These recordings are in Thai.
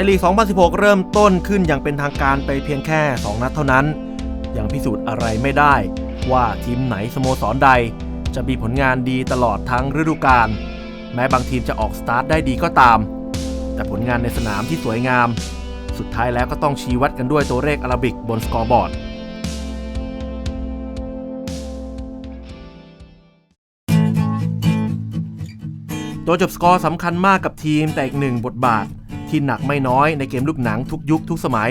ยลีก 2016 เริ่มต้นขึ้นอย่างเป็นทางการไปเพียงแค่ 2 นัดเท่านั้น ยังพิสูจน์อะไรไม่ได้ ว่าทีมไหนสโมสรใด จะมีผลงานดีตลอดทั้งฤดูกาลแม้บางทีมจะออกสตาร์ทได้ดีก็ตาม แต่ผลงานในสนามที่สวยงาม สุดท้ายแล้วก็ต้องชี้วัดกันด้วยตัวเลขอาราบิกบนสกอร์บอร์ดตัวจบสกอร์สำคัญมากกับทีมแต่อีกหนึ่งบทบาท ที่หนักไม่น้อยในเกมลูกหนังทุกยุคทุกสมัย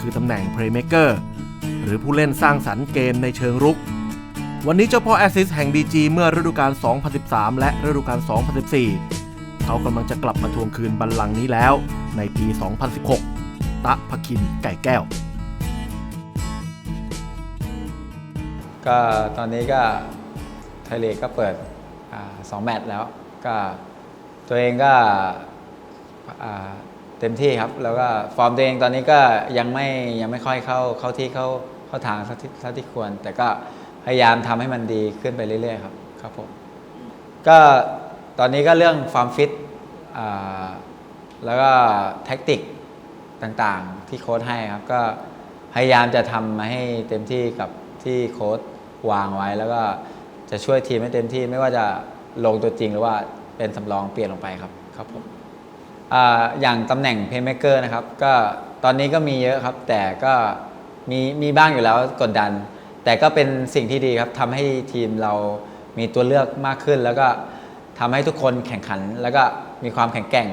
คือตำแหน่ง Playmaker หรือผู้เล่นสร้างสรรค์เกมในเชิงรุก วันนี้เจ้าพ่อแอสซิสแห่ง DG เมื่อฤดูกาล 2013 และฤดูกาล 2014 เขากำลังจะกลับมาทวงคืนบัลลังก์นี้แล้วในปี 2016 ตะพคินไก่แก้ว ก็ตอนนี้ก็ไทยเลกก็เปิดอสองแมตช์แล้วก็ตัวเองก็ เต็มที่ครับ แล้วก็ฟอร์มตัวเองตอนนี้ก็ยังไม่ยังไม่ค่อยเข้าเข้าที่เข้าเข้าทางเท่าที่เท่าที่ควร แต่ก็พยายามทำให้มันดีขึ้นไปเรื่อยๆครับครับผมก็ตอนนี้ก็เรื่องความฟิตอ่าแล้วก็แท็กติกต่างๆที่โค้ชให้ครับก็พยายามจะทำมาให้เต็มที่กับที่โค้ชวางไว้ แล้วก็จะช่วยทีมให้เต็มที่ไม่ว่าจะลงตัวจริงหรือว่าเป็นสำรองเปลี่ยนลงไปครับครับผม อย่างตำแหน่งเพย์เมเกอร์นะครับก็ตอนนี้ก็มีเยอะครับ แต่ก็มีมีบ้างอยู่แล้วกดดัน แต่ก็เป็นสิ่งที่ดีครับทำให้ทีมเรามีตัวเลือกมากขึ้น แล้วก็ทำให้ทุกคนแข่งขัน แล้วก็มีความแข็งแกร่ง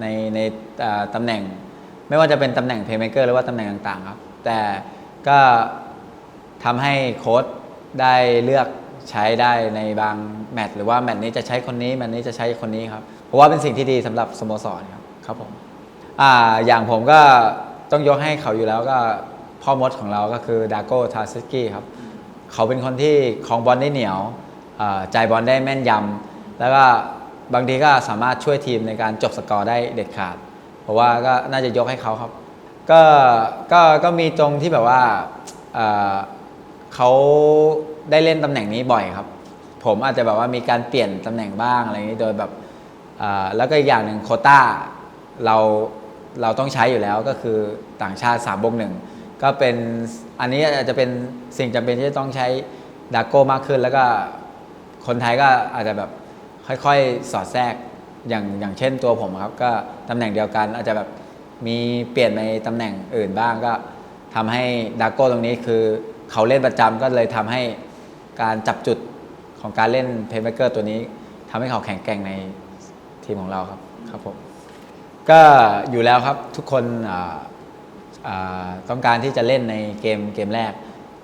ในในตำแหน่ง ไม่ว่าจะเป็นตำแหน่งเพย์เมเกอร์หรือว่าตำแหน่งต่างๆครับ แต่ก็ทำให้โค้ชได้เลือกใช้ได้ในบางแมตช์หรือว่าแมตช์นี้จะใช้คนนี้แมตช์นี้จะใช้คนนี้ครับ เพราะว่าเป็นสิ่งที่ดีสำหรับสโมสรครับครับผมอ่าอย่างผมก็ต้องยกให้เขาอยู่แล้วก็พ่อมดของเราก็คือดาโก้ทาซิกี้ครับเขาเป็นคนที่คลองบอลได้เหนียวอ่าจ่ายบอลได้แม่นยำแล้วก็บางทีก็สามารถช่วยทีมในการจบสกอร์ได้เด็ดขาดเพราะว่าก็น่าจะยกให้เขาครับ ก็ก็ก็มีตรงที่แบบว่าเขาได้เล่นตำแหน่งนี้บ่อยครับ ผมอาจจะแบบว่ามีการเปลี่ยนตำแหน่งบ้างอะไรอย่างนี้โดยแบบ แล้วก็อีกอย่างหนึ่งโคต้าเราเราต้องใช้อยู่แล้วก็คือต่างชาติ3บวกหนึ่งก็เป็นอันนี้อาจจะเป็นสิ่งจำเป็นที่จะต้องใช้ดาโก้มากขึ้น แล้วก็คนไทยก็อาจจะแบบค่อยๆ สอดแทรกอย่างอย่างเช่นตัวผมครับ ก็ตำแหน่งเดียวกัน อาจจะแบบมีเปลี่ยนในตำแหน่งอื่นบ้างก็ทำให้ดาโก้ตรงนี้คือเขาเล่นประจำก็เลยทำให้การจับจุดของการเล่นเพลย์เมเกอร์ตัวนี้ทำให้เขาแข็งแกร่งใน ทีมของเราครับครับผมก็อยู่แล้วครับทุกคนต้องการที่จะเล่นในเกมเกมแรก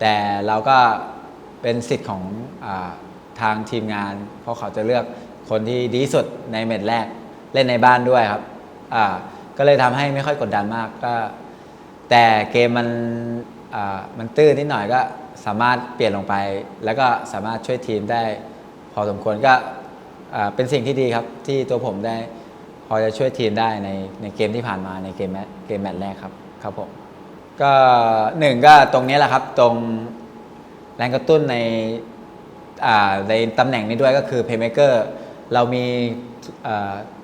แต่เราก็เป็นสิทธิ์ของอทางทีมงาน เพราะเขาจะเลือกคนที่ดีสุดในเม็ดแรก เล่นในบ้านด้วยครับก็เลยทำให้ไม่ค่อยกดดันมากก็แต่เกมมันมันตื้นนิดหน่อยก็สามารถเปลี่ยนลงไป แล้วก็สามารถช่วยทีมได้พอสมควรก็ เป็นสิ่งที่ดีครับที่ตัวผมได้พอจะช่วยทีมได้ในในเกมที่ผ่านมาในเกมแมตเกมแมตช์แรกครับครับผมก็หนึ่งก็ตรงนี้แหละครับตรงแรงกระตุ้นในในตำแหน่งนี้ด้วยก็คือ Playmaker เรามี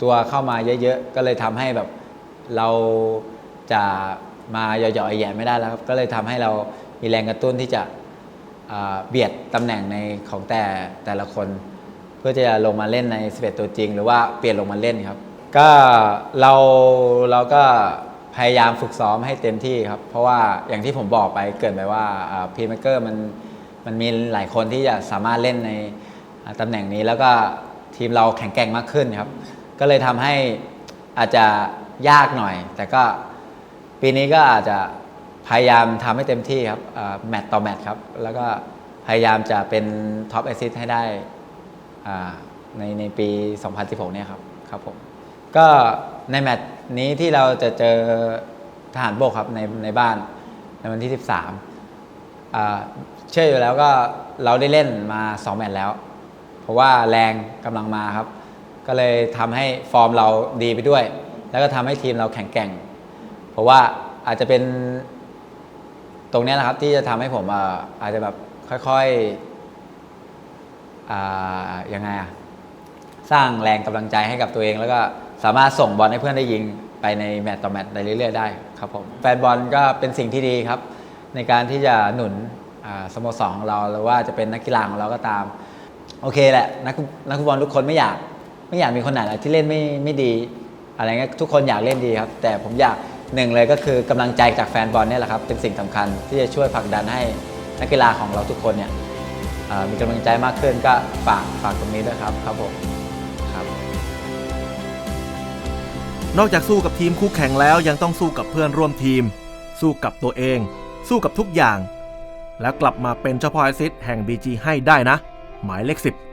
ตัวเข้ามาเยอะๆ ก็เลยทำให้แบบเราจะมาหยาะๆแย่ไม่ได้แล้วครับ ก็เลยทำให้เรามีแรงกระตุ้นที่จะเบียดตำแหน่งในของแต่แต่ละคน เพื่อจะลงมาเล่นใน 11 ตัวจริง หรือว่าเปลี่ยนลงมาเล่นครับ ก็เราเราก็พยายามฝึกซ้อมให้เต็มที่ครับ เพราะว่าอย่างที่ผมบอกไปเกินไปว่าพีเมเกอร์มันมันมีหลายคนที่จะสามารถเล่นในตำแหน่งนี้แล้วก็ทีมเราแข็งแกร่งมากขึ้นครับ ก็เลยทำให้อาจจะยากหน่อย แต่ก็ปีนี้ก็อาจจะพยายามทำให้เต็มที่ครับแมตต์ต่อแมตต์ครับ แล้วก็พยายามจะเป็นท็อปแอซิสให้ได้ ในในปี 2016 เนี่ยครับครับผมก็ในแมตช์นี้ที่เราจะเจอทหารบกครับในในบ้านในวันที่ 13 เชื่ออยู่แล้วก็เราได้เล่นมา 2 แมตช์แล้ว เพราะว่าแรงกำลังมาครับ ก็เลยทำให้ฟอร์มเราดีไปด้วย แล้วก็ทำให้ทีมเราแข็งแกร่ง เพราะว่าอาจจะเป็นตรงนี้แหละครับที่จะทำให้ผมอาจจะแบบค่อยๆอ่า ยังไงอะสร้างแรงกำลังใจให้กับตัวเอง แล้วก็สามารถส่งบอลให้เพื่อนได้ยิงไปในแมตต์ต่อแมตต์ไปเรื่อยๆได้ครับผมแฟนบอลก็เป็นสิ่งที่ดีครับ ในการที่จะหนุนสโมสรของเราหรือว่าจะเป็นนักกีฬาของเราก็ตาม โอเคแหละนักนักฟุตบอลทุกคนไม่อยากไม่อยากมีคนไหนที่เล่นไม่ไม่ดี อะไรเงี้ยทุกคนอยากเล่นดีครับ แต่ผมอยากหนึ่งเลยก็คือกำลังใจจากแฟนบอลเนี่ยแหละครับเป็นสิ่งสำคัญที่จะช่วยผลักดันให้นักกีฬาของเราทุกคนเนี่ย มีกำลังใจมากขึ้นก็ฝากฝากตรงนี้ด้วยครับครับผมครับ นอกจากสู้กับทีมคู่แข่งแล้วยังต้องสู้กับเพื่อนร่วมทีม สู้กับตัวเอง สู้กับทุกอย่าง แล้วกลับมาเป็นเจ้าพ่อแอสซิสต์แห่ง BG ให้ได้นะ หมายเลข10